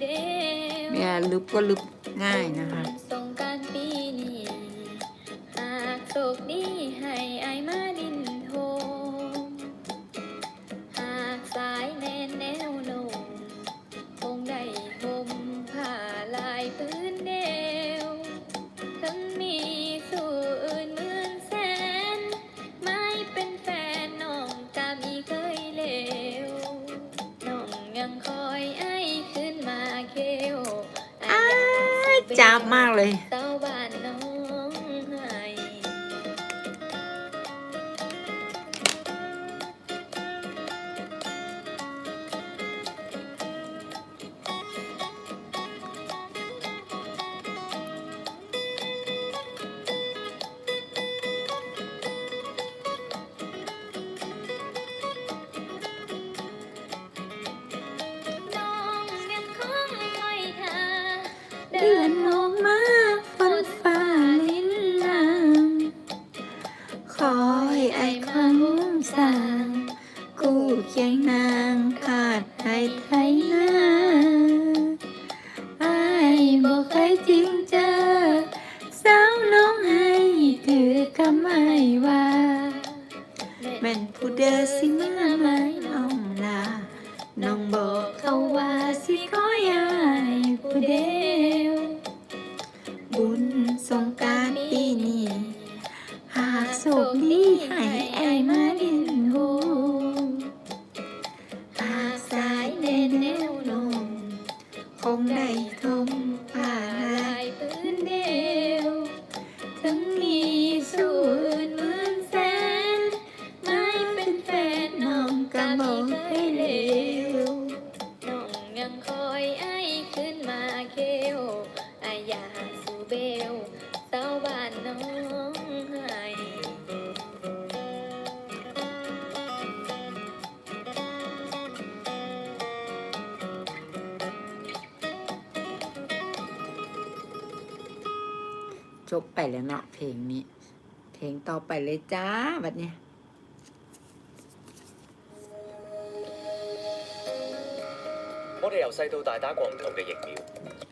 เดวเมียลึบก็ลึบง่ายนะคะสงกรารปีนี้หากโชคดีให้อายมาดินโทมหากสายแน่นแนวโน้มคงได้คมผ้าลายพื้นเดวทั้งมีสู่อื่นหมื่นแสน ไม่เป็นแฟนน้องจะมีเคยเลวน้องยังคอยไอ้ายจับมากเลย เต้าบ้านน้องให้น้องยังคงคอยท่าเดือน แม่นผู้เดอสิมาไหมน้องลาน้องบอกเขาว่าสิขอยายผู้เดียวบุญสงกรารปีนี้ หากโชคดีให้ไอมาดินโฮหากสายแน่นแนวโนมคงได้ทม อายาสู่เบลเต้าบ้านน้องให้ จบไปแล้วเนาะเพลงนี้ เพลงต่อไปเลยจ้าบัดเนี้ย 我哋由细到大打过唔同嘅疫苗，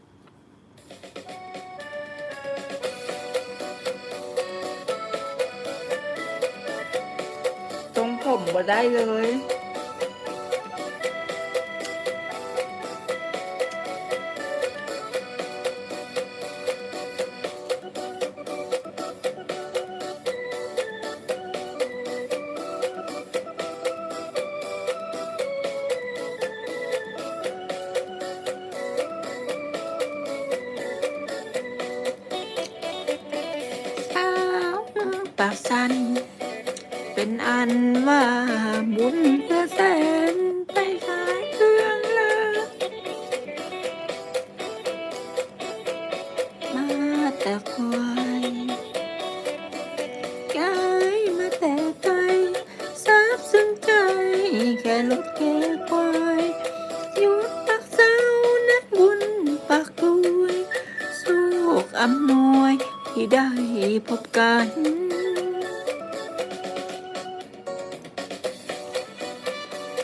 มบ่ได้เลยสาวเมืองปากสัน เป็นอันว่าบุญเพื่อแสนไปขายเครื่องลามาแต่ควายกายมาแต่ไกลทราบซึ้งใจ แค่รถแก่ควายหยุดปักเสานักบุญปักกลวยโชคอำนวยที่ได้พบกัน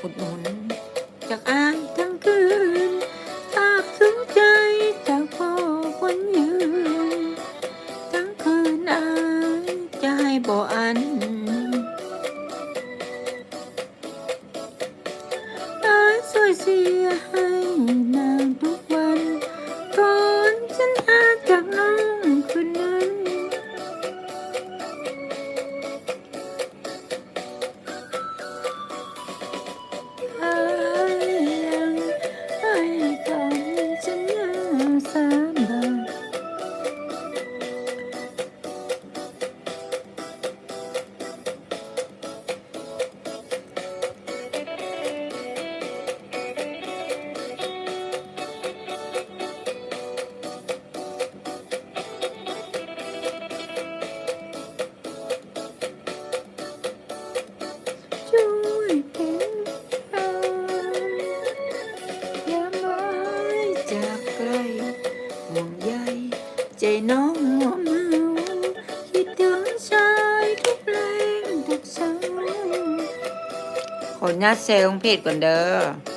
อุด ใจน้องหัวเมาคิดถึงชายทุกเพลงทุกเช้าขออนุญาตเซลลเพจก่อนเด้อ